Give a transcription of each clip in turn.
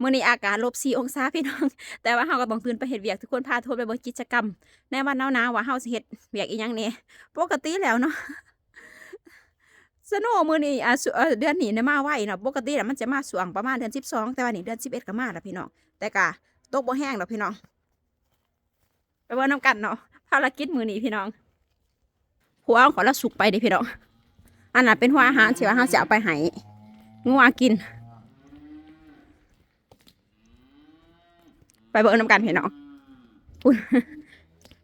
มื้อนี้อากาศลบ4องศาพี่น้อง แต่ว่าเฮาก็ต้องตื่นไปเฮ็ดเวียกทุกคนพาโทษไปเบิ่งกิจกรรม ในวันหนาวๆว่าเฮาสิเฮ็ดเวียกอีหยังแน่ปกติแล้วเนาะสนว์มื้อนี้อ่าสุเอ่อเดือนนี้เนี่ยมาไวเนาะปกติแล้วมันจะมาช่วงประมาณเดือน12แต่ว่านี่เดือน11ก็มาแล้วพี่น้องแต่ก็ตกบ่แห้งดอกพี่น้องไปเบิ่งนํกันเนาะภารกิจมื้อนี้พี่น้องหัวของเราสุกไปเด้พี่น้องอันนั้นเป็นหัวอาหารที่ว่าเฮาสิเอาไปให้งัวกิน ไป เบิ่งน้ำกันพี่น้องอุ๊ย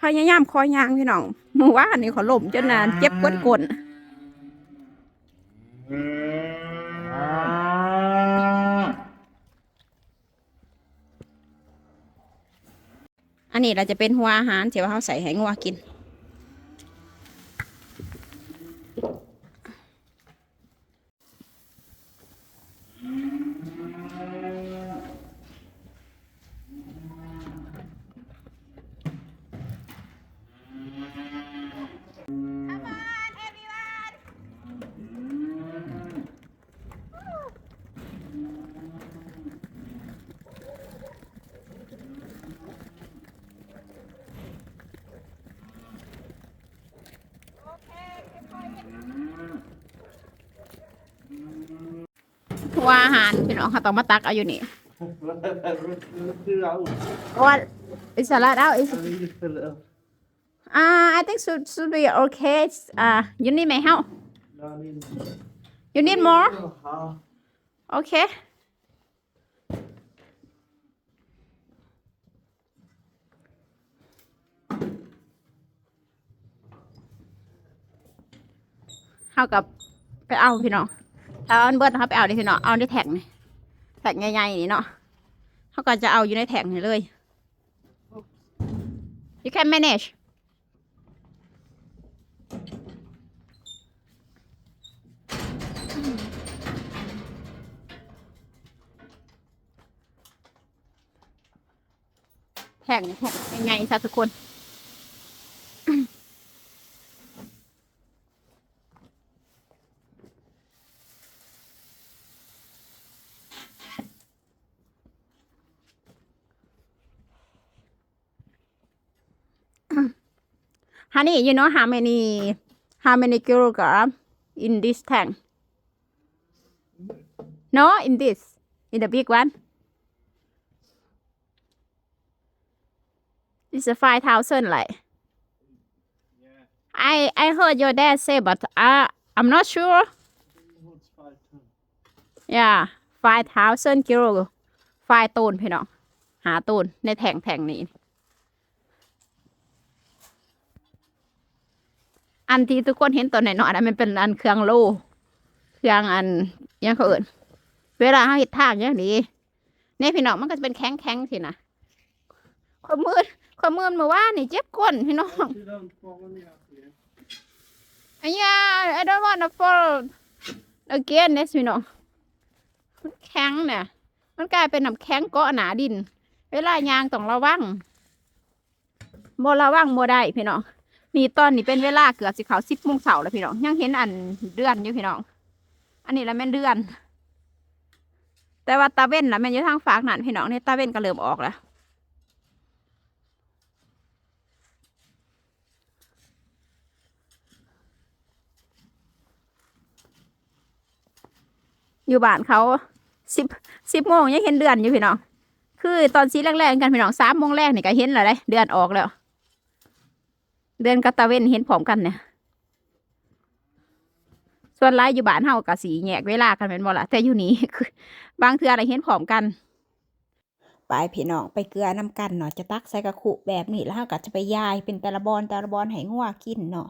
พยายามคอยยางพี่น้องเมื่อวานนี่ขอล่มจนนานเจ็บก้นกนอันนี้เราจะเป็นหัวอาหารเสียว่าเขาใส่ให้งัวกิน หัวอาหารพี่น้องเขาต้องมาตักเอาอยู่นี่ What is a lot out is uh I think should should be okay uh you need my help you need more okay เท่ากับไปเอาพี่น้อง ถ้าเอาอันเบิร์ดเขาไปเอาดิพี่เน้องเอาในแท็กนี่แท็กใหญ่ๆนี่เนาะเขาก็จะเอาอยู่ในแท็กนี่เลย you can manage แท็กนี่แท็กใหญ่ๆซะทุกคน Honey, you know how many how many kilogram in this tank? No, in this, in the big one. It's a five thousand, like. I I heard your dad say, but I I'm not sure. Yeah, five thousand kilo, five ต้นพี่น้องหาต้นในแทงแทงนี้ อันที่ทุกคนเห็นตัวไหนหน่อยๆนะมันเป็นอันเครื่องโลเครื่องอันยังเขาเอินเวลาเขาเห็ดทางอย่างนี้เนี่ยพี่น้องมันก็จะเป็นแข็งแข็งสินะความมืดความมืดเมื่อวานนี่เจ็บก้นพี่น้องอันนี้ I don't want to fall again เนี่ยพี่น้องมันแข็งเนี่ยมันกลายเป็นน้ำแข็งเกาะหนาดิน เวลายางต้องระวังโมระวังโมได้พี่น้อง นี่ตอนนี้เป็นเวลาเกือบสิเขาสิบโมงเสาร์แล้วพี่น้องยังเห็นอันเดือนอยู่พี่น้อง อันนี้ละแม่นเดือน แต่ว่าตาเว้นละแม่นอยู่ทางฝากนั่นพี่น้องนี่ตาเว้นก็เริ่มออกแล้วอยู่บ้านเขาสิบสิบโมงยังเห็นเดือนอยู่พี่น้อง คือตอนสีแรกๆกันพี่น้องสามโมงแรกนี่ก็เห็นแล้วเลยเดือนออกแล้ว เดือนกัตะเว้นเห็นพร้อมกันเนี่ยส่วนไลายอยู่บ้านเฮากับสีแยกเวลากันเป็นบ่ละแต่อยู่นี้คือบางเทื่ออะไรเห็นพร้อมกันไปพี่น้องไปเกลือน้ำกันเนาะจะตักใส่กระขุแบบนี้แล้วเฮาก็จะไปยายเป็นแต่ละบอนแต่ละบอนให้งัวกินเนาะ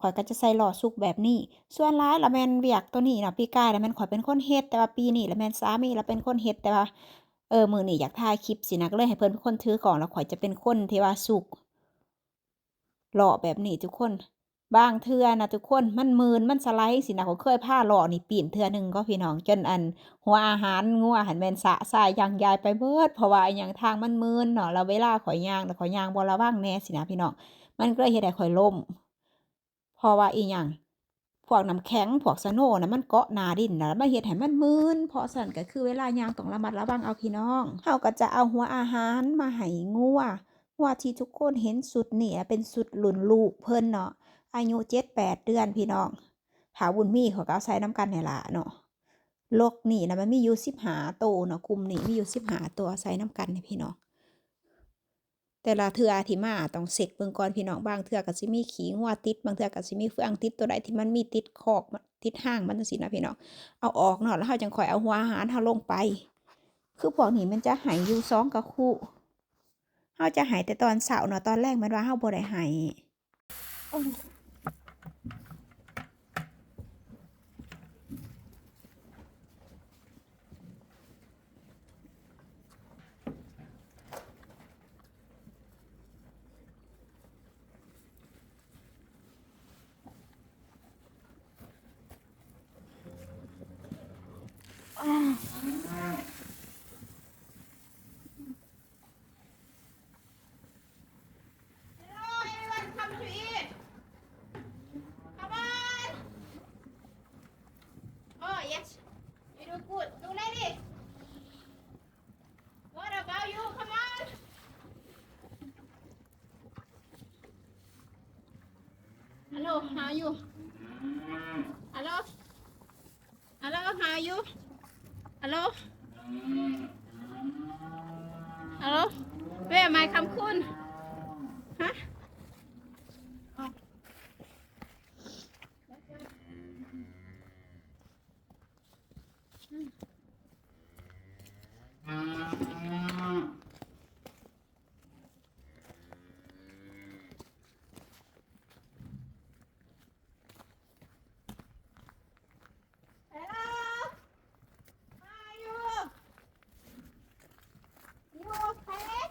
ข่อยก็จะใส่หลอดสุกแบบนี้ ส่วนร้ายละแมนเวียกตัวนี้เนาะปีกายละแมนข่อยเป็นคนเฮ็ดแต่ว่าปีนี้ละแมนสามีละเป็นคนเฮ็ดแต่ว่าเออมือนี่อยากถ่ายคลิปสินะก็เลยให้เพิ่นเป็นคนถือก่อนแล้วข่อยจะเป็นคนที่ว่าสุก หล่อแบบนี้ทุกคน บางเทือนะทุกคนมันมืนมันสไลด์สินะเขาเคยผ้าหล่อนี่ปีนเทือหนึ่งก็พี่น้องจนอัน หัวอาหารงัวหันแมนสะสายยางยายไปเบิดเพราะว่าอย่างทางมันมืนเนาะแล้วเวลาข่อยยางแล้วข่อยยางบ่ระวังแน่สินะพี่น้องมันก็เลยเฮ็ดให้ข่อยล่มเพราะว่าอีหยังพวกน้ำแข็งพวกสโนว์นะมันเกาะนาดินนะแล้วมาเฮ็ดให้มันมึนเพราะสันก็คือเวลายางต้องระมัดระวังเอาพี่น้องเฮาก็จะเอาหัวอาหารมาให้งัว งัวที่ทุกคนเห็นสุดนี่เป็นสุดหลุนลูกเพิ่นเนาะอายุ7-8เดือนพี่น้องถาบุญมีเขาก็เอาใส่น้ำกันนี่ล่ะเนาะโลกนี่นะมันมีอยู่15ตัวเนาะกลุ่มนี่มีอยู่15ตัวใส่น้ำกันนี่พี่น้องแต่ละเทือที่มาต้องเสกเบิ่งก่อนพี่น้องบางเทือก็สิมีขี้งัวติดบางเทือก็สิมีเฟืองติดตัวใดที่มันมีติดคอกติดห้างมันจังซี่นะพี่น้องเอาออกเนาะแล้วเฮาจังคอยเอาหัวอาหารเฮาลงไป คือพวกนี้มันจะหายอยู่สองกะคู่ เฮาจะหายแต่ตอนเช้าเนาะตอนแรกมันว่าเฮาบ่ได้หาย ฮัลโหลหาอยู่ฮัลโหล ฮัลโหลหาอยู่ฮัลโหล ฮัลโหล where my คำคุณฮะ Mm-hmm How are you You okay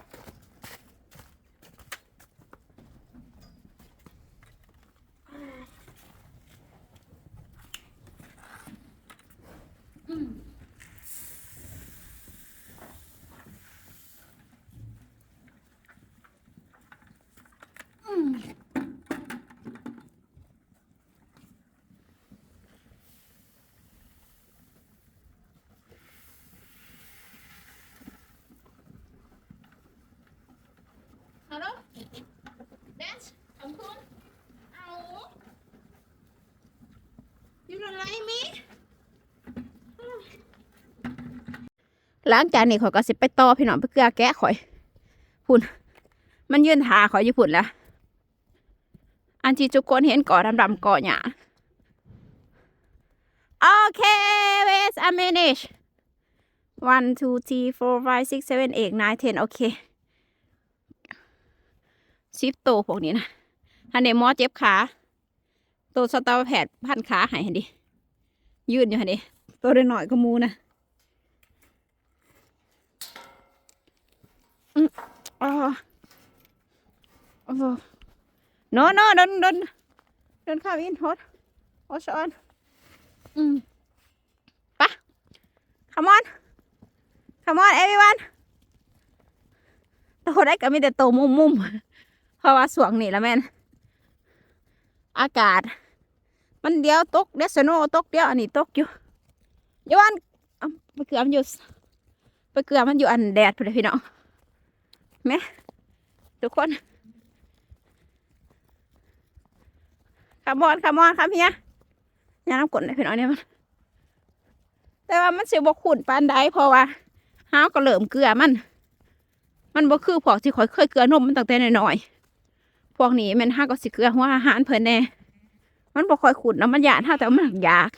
Hello Dance ขอบคุณเอา You don't like me หลังจากนี้ข่อยก็สิไปต่อพี่น้องไปเกลือแกะข่อยพุ่นมันยืนหาข่อยอยู่พุ่นแล้วอันที่ทุกคนเห็นก่อดำๆก่อหยาโอเค wait a minute one two three four five six seven eight nine ten โอเคสิบโตวพวกนี้นะอันเดหมอเจ็บขา ตัวสตาวแพทย์พันขาหายเหันดิ ยืนอยู่หันดิ ตัวได้หน่อยก็มูนะอืมอ๋อโอ้โห no no don't don't don't come in hot watch on อืมปะ come on come on everyone ตัวได้ก็มีแต่โตวมุมเพราะว่าสวงนี่ละแม่น อากาศ มันเดียวตกเดยวสโนตกเดียวอันนี้ตกอยู่ยวันไปเกลือมันอยู่ไปเกลือมันอยู่อันแดดพอดีพี่น้อง แม่ทุกคนขามอนขามอนครับเฮียยาน้ำกดเลยพี่น้องเนี่ยมัน แต่ว่ามันเสิบกขุ่นปานใดเพราะว่าห้าวก็เหลิมเกลือมัน มันบ่คือพวกที่ข่อยเคยเกลือนมมันตั้งแต่น้อยๆพวกนี้มันห้าก็สิเกลือหัวอาหารเพิ่นแน่ มันบ่คอยขุดแล้วมันหยาดห้าแต่ว่ามันยาก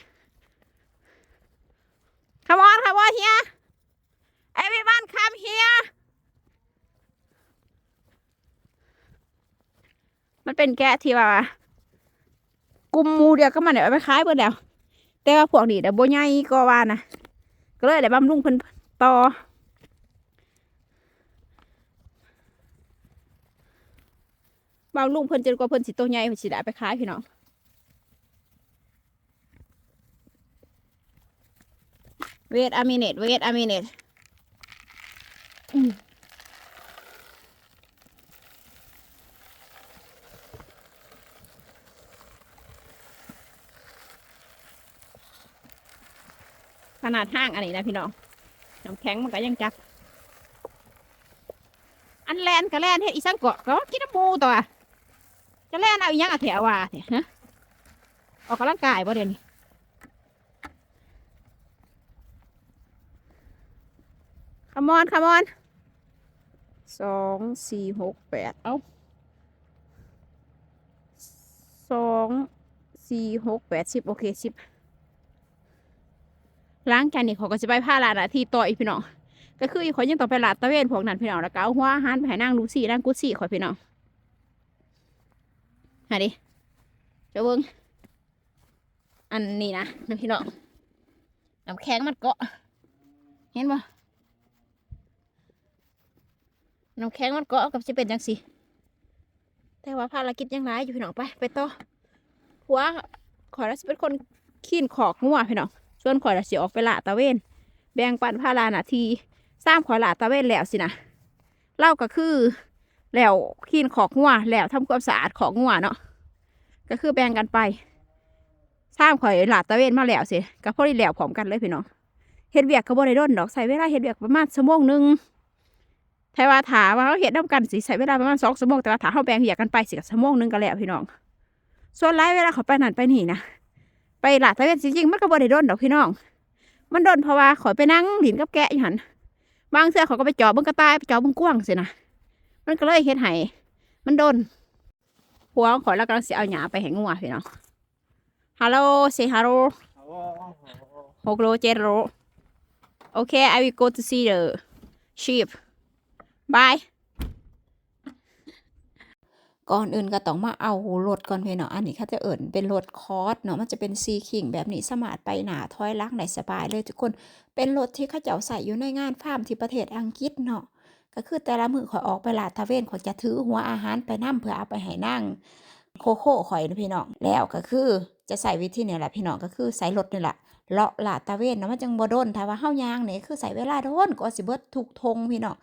Come on come on here everyone come here มันเป็นแกะที่ว่า กลุ่มมูเดียวก็มันเดี๋ยวเอาไปขายเบิดแล้ว แต่ว่าพวกนี้เดี๋ยวโบ่ใหญ่ก็ว่านะก็เลยได้บำรุงเพิ่นต่อบางลุงเพิ่นจนกว่าเพิ่นสิโตใหญ่เพิ่นสิได้ไปขายพี่น้อง wait a minute wait a minute อืม ขนาดห้างอันนี้นะพี่น้องน้ำแข็งมันก็ยังจับ อันแลนก็แลนเฮ็ดอีสังเกาะก็กินน้ำมูตัวจะแลนเอาอีหยังอะแถวว่าเนี่ยฮะออกกำลังกายบ่เดี๋ยวนี้ขมอนขมอนสองสี่หกแปดเอ้าสองสี่หกแปดสิบโอเคสิบ ล้างจานนี่เขาก็จะไปผ้าลานาทีต่ออีกพี่น้องก็คืออีข่อยยังต้องไปลาดตะเวนพวกนั้นพี่น้องแล้วก็เอาหัวอาหารไปให้นางลูซี่นางกุซี่ข่อยพี่น้องหาดิเจ้าเบิ้งอันนี้นะนะพี่น้องน้ำแข็งมันเกาะ เห็นปะน้ำแข็งมันเกาะกับจะเป็นจังสิแต่ว่าภารกิจยังหลายอยู่พี่น้องไป ไปต่อหัวข่อยน่าจะเป็นคนขี้นขอกงัวพี่น้อง ส่วนข่อยน่ะสิออกไปลาดตะเวนแบ่งปันพาลานาทีสร้างข่อหลาตะเวนแล้วสินะเล่าก็คือแล้วขีนขอกงัวแล้วทำความสะอาดของงัวเนาะก็คือแบ่งกันไปสร้างข่อยหลาตะเวนมาแล้วสิก็พอดีแล้วพร้อมกันเลยพี่น้องเฮ็ดเวียกก็บ่ได้ด้นดอกใส่เวลาเฮ็ดเวียกประมาณชั่วโมงนึงแต่ว่าถามว่าเราเฮ็ดน้ำกันสิใส่เวลาประมาณสองชั่วโมงแต่ว่าถาเราแบ่งเวียกกันไปสิก็ชั่วโมงนึงก็แล้วพี่น้อง ส่วนหลายเวลาเขาไปนั่นไปนี่นะ ไปหลาตะเวนจริงๆมันก็บ่ได้ด้นดอกพี่น้อง มันโดนเพราะว่าข่อยไปนั่งหลินกับแกะอยู่หันบางเสื้อเขาก็ไปเจาะเบิ่งกระต่ายไปเจาะเบิ่งกว้างสินะมันก็เลยเฮ็ดให้มันโดนหัวของข่อยแล้วกำลังสิเอาหยาไปให้งัวพี่น้องฮัลโหลเซฮัลโหลหกโลเจ็ดโลโอเค I will go to see the sheep bye ก่อนอื่นก็ต้องมาเอารถก่อนเพี่เนาะอันนี้เขาจะเอิ่นเป็นรถคอร์สเนาะมันจะเป็นซีคิงแบบนี้สมารถไปหนาถอยหลังได้สบายเลยทุกคนเป็นรถที่เขาเจ้าใส่อยู่ในงานฟาร์มที่ประเทศอังกฤษเนาะก็คือแต่ละมือข่อยออกไปลาดตะเวนข่อยจะถือหัวอาหารไปนํเพื่อเอาไปให้นั่งโคโค่ข่อยนะพี่น้องแล้วก็คือจะใส่วิธีเนี่ยแหละพี่น้องก็คือใส่รถนี่แหละเลาะลาดตะเวนเนาะมันจังบ่โดนถ้าว่าเฮายางเนี่ยคือใส่เวลาโดนก็สิเบิดทุกทงพี่น้อง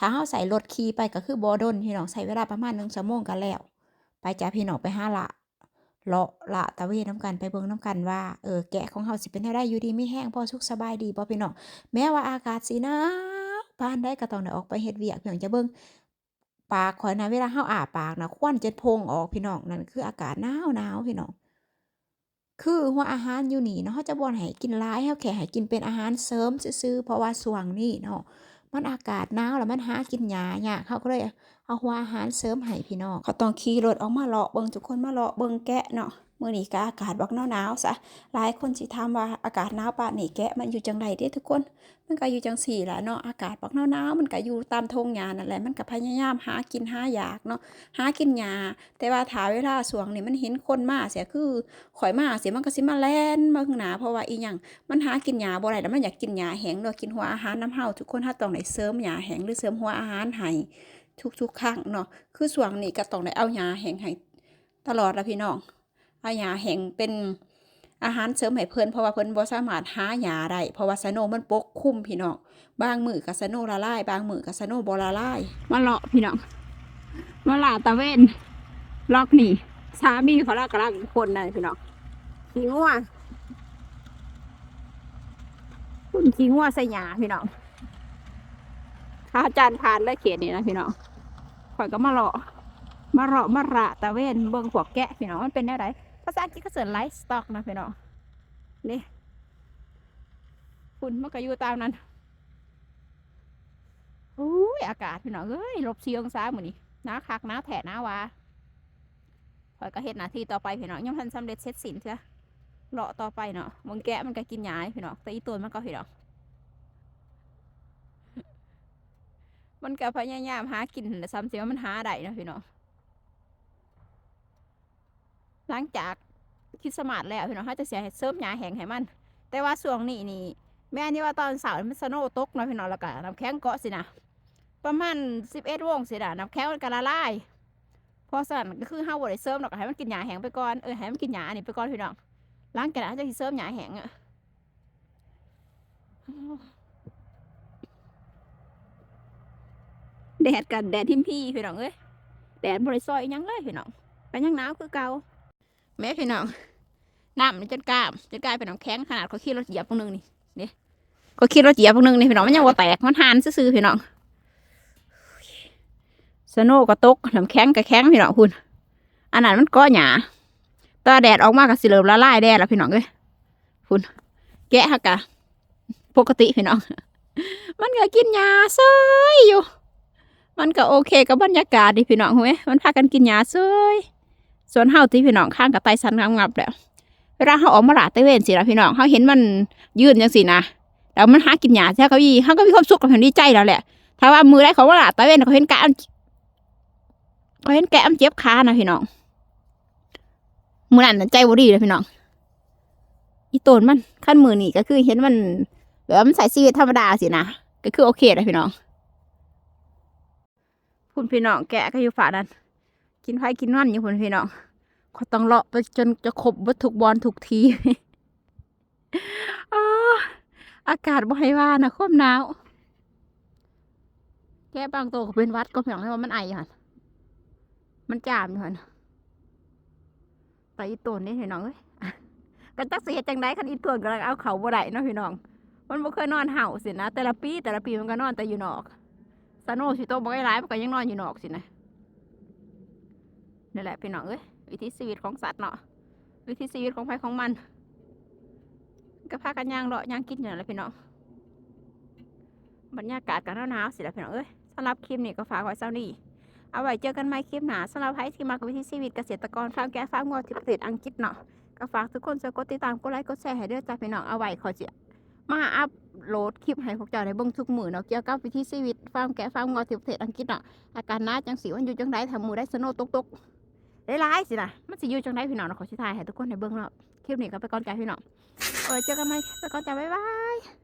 ถ้าเฮาใส่รถขี่ไปก็คือบ่โดนพี่น้องใส่เวลาประมาณ1ชั่วโมงก็แล้ว ไปจ้าพี่น้องไปห้าละเลาะละตะเวนน้ำกันไปเบิ่งน้ำกันว่าเออแกะของเฮาสิเป็นได้อยู่ดีไม่แห้งพอสุขสบายดีบ่พี่น้องแม้ว่าอากาศสิหนาวปานได้ก็ต้องได้ออกไปเฮ็ดเวียกพี่น้องจะเบิ่งปากข่อยนะเวลาเฮาอ้าปากนะควันจะพงออกพี่น้องนั่นคืออากาศหนาวหนาวพี่น้องคือหัวอาหารอยู่นี่เนาะเฮาจะบ่นให้กินหลายเฮาแค่ให้กินเป็นอาหารเสริมซื่อเพราะว่าช่วงนี้เนาะ มันอากาศหนาวแล้วมันหากินหญ้ายากเขาก็เลยเอาหัวอาหารเสริมให้พี่น้องเขาต้องขี่รถออกมาเลาะเบิ่งทุกคนมาเลาะเบิ่งแกะเนาะ มื้อนี้ก็อากาศบักหนาวๆซะหลายคนสิถามว่าอากาศหนาวปานนี้แกะมันอยู่จังไดเด้ทุกคน มันก็อยู่จังสี่แหละเนาะอากาศบักหนาวๆมันก็อยู่ตามทงหญ้านั่นแหละมันก็พยายามหากินหาอยากเนาะหากินหญ้าแต่ว่าถ้าเวลาสวงนี่มันเห็นคนมาเสียคือข่อยมาเสียมันก็สิมาแล่นมาข้างหน้าเพราะว่าอีหยังมันหากินหญ้าบ่ได้แล้วมันอยากกินหญ้าแห้งเนาะกินหัวอาหารน้ำเฮาทุกคนถ้าต้องได้เสริมหญ้าแห้งหรือเสริมหัวอาหารให้ทุกๆครั้งเนาะคือสวงนี้ก็ต้องได้เอาหญ้าแห้งให้ตลอดละพี่น้อง อาหาแห้งเป็นอาหารเสริมให้เพิ่นเพราะว่าเพิ่นบ่สามารถหาหญ้าได้เพราะว่าสโนมันปกคลุมพี่น้องบางมือกับสโนละลายบางมือกับสโนบ่ละลายมาเลาะพี่น้องมาลาตะเวนล็อกนี่สามีเขาลากกระลังคนนั่นพี่น้องขี้งัวคุณขี้งัวใส่หญ้าพี่น้องข้าจานผ่านเลยเขตนี่นะพี่น้องข่อยก็มาเลาะมาเลาะมาระตะเวนเบิ่งพวกแกะพี่น้องมันเป็นแนวไหน ภาษาอังกฤษเขาเสิร์นไลฟ์สต็อกนะพี่น้องนี่คุณมันก็อยู่ตามนั้นอุ้ยอากาศพี่น้องเอ้ยลบสี่องศาเหมือนี้หน้าคักหน้าแถะหน้าวาข่อยก็เฮ็ดหน้าที่ต่อไปพี่น้องยังทันสำเร็จเสร็จสินเสียเลาะต่อไปเนาะมึงแกะมันก็กินหญ้าพี่น้องแต่อีตัวมันก็พี่น้องมันก็พยายามหากินนั่นแหละซ้ำเสียว่ามันหาได้นะพี่น้อง หลังจากคิดสมาร์ทแล้วพี่น้องเขาจะเสียเสริมหญ้าแห้งให้มัน แต่ว่าช่วงนี้นี่แม่นี่ว่าตอนเสาร์มันสโนตกเนาะพี่น้องแล้วก็น้ำแข็งเกาะสินะประมาณสิบเอ็ดวงสินะน้ำแข็งมันก็ละลายพราะฉะนั้นก็คือเฮาบ่ได้เสริมหรอกให้มันกินหญ้าแห้งไปก่อนเออให้มันกินหญ้าอันนี้ไปก่อนพี่น้องหลังจากนั้นจะเสริมหญ้าแห้งอะแดดกันแดดทิมพี่พี่น้องเอ้ยแดดบริซอยหยังเลยพี่น้องเป็นยังหนาวคือเก่า แม่พี่น้องน้ำมันจนกล้ามจนกลายเป็นน้ำแข็งขนาดเขาขี่รถเหยียบตรงนึงนี่นี่ก็คิดว่าเจียบพวกนึงนี่พี่น้องมันยังว่าแตกมันหานซื่อๆพี่น้องสโนว์ก็ตกน้ำแข็งก็แข็งพี่น้องคุณอันนั้นมันก็หยาตาแดดออกมาก็สิเริ่มละลายแดดแล้วพี่น้องเอ้ยคุณแกะฮะกะปกติพี่น้อง มันก็กินยาเซยอยู่ มันก็โอเคกับบรรยากาศดิพี่น้องเว้ยมันพากันกินยาเซย ส่วนเฮาที่พี่น้องข้างกับไตสันงับๆแล้วเวลาเฮาออกมาหลาดตเวนสิละพี่น้องเฮาเห็นมันยืนจังสินะแล้วมันหากินยาใช่เขาอีเฮาก็มีความสุขกับแผ่นดีใจแล้วแหละถ้าว่ามือได้เของว่าหลาดตเวนเขาเห็นแกะมันเขาเห็นแกะมันเจ็บขานะพี่น้องมือนั้นใจบ่ดีเลยพี่น้องอีโตนมันขั้นมือนี่ก็คือเห็นมันแบบมันใส่ชีวิตธรรมดาสินะก็คือโอเคเลยพี่น้องพุ่นพี่น้องแกะก็อยู่ฝานั้น กินไผ่กินนั่นอยู่คนพี่น้องเขาต้องเลาะไปจนจะครบวัตถุกบอลถูกทีอากาศบ่ให้ว่านะความหนาวแกะบางตัวก็เป็นวัดก็เพียงแต่ว่ามันไออยู่หันมันจามอยู่หันแต่อีตัวนี้พี่น้องเอ้ยก็จักเฮ็ดจังไดคันอีตัวก็เอาเขาบ่ได้เนาะพี่น้อง มันบ่เคยนอนเห่าสินะแต่ละปีแต่ละปีมันก็นอนแต่อยู่นอกสนว์สิโตบ่ได้หลายมันก็ยังนอนอยู่นอกสินะ นี่แหละพี่น้องเอ้ยวิถีชีวิตของสัตว์เนาะวิถีชีวิตของใครของมัน ก็พากันย่างเลาะย่างกินอย่างไรพี่น้องบรรยากาศกันหนาวๆสิละพี่น้องเอ้ยสำหรับคลิปนี้ก็ฝากไว้เท่านี้เอาไว้เจอกันใหม่คลิปหน้าสำหรับใครที่มากับวิถีชีวิตเกษตรกรฟาร์มแกะฟาร์มงัวที่ประเทศอังกฤษเนาะก็ฝากทุกคนช่วยกดติดตามกดไลค์กดแชร์ให้ด้วยจ้าพี่น้องเอาไว้ขอเจียมาอัพโหลดคลิปให้พวกเจ้าได้เบิ่งทุกมื้อเนาะเกี่ยวกับวิถีชีวิตฟาร์มแกะฟาร์มงอที่ประเทศอังกฤษเนาะอาการน้าจังสิวันอยู่จังไดถ้าหมู่ได้สโนว์ตกๆ หลายสินะมันสิอยู่จังไดพี่น้องเนาะขอชิทายให้ทุกคนในเบื้องเนาะคลิปนี้ก็ไปก่อนจ้าพี่น้องเอาไว้เจอกันใหม่ไปก่อนจ้าบ๊ายบาย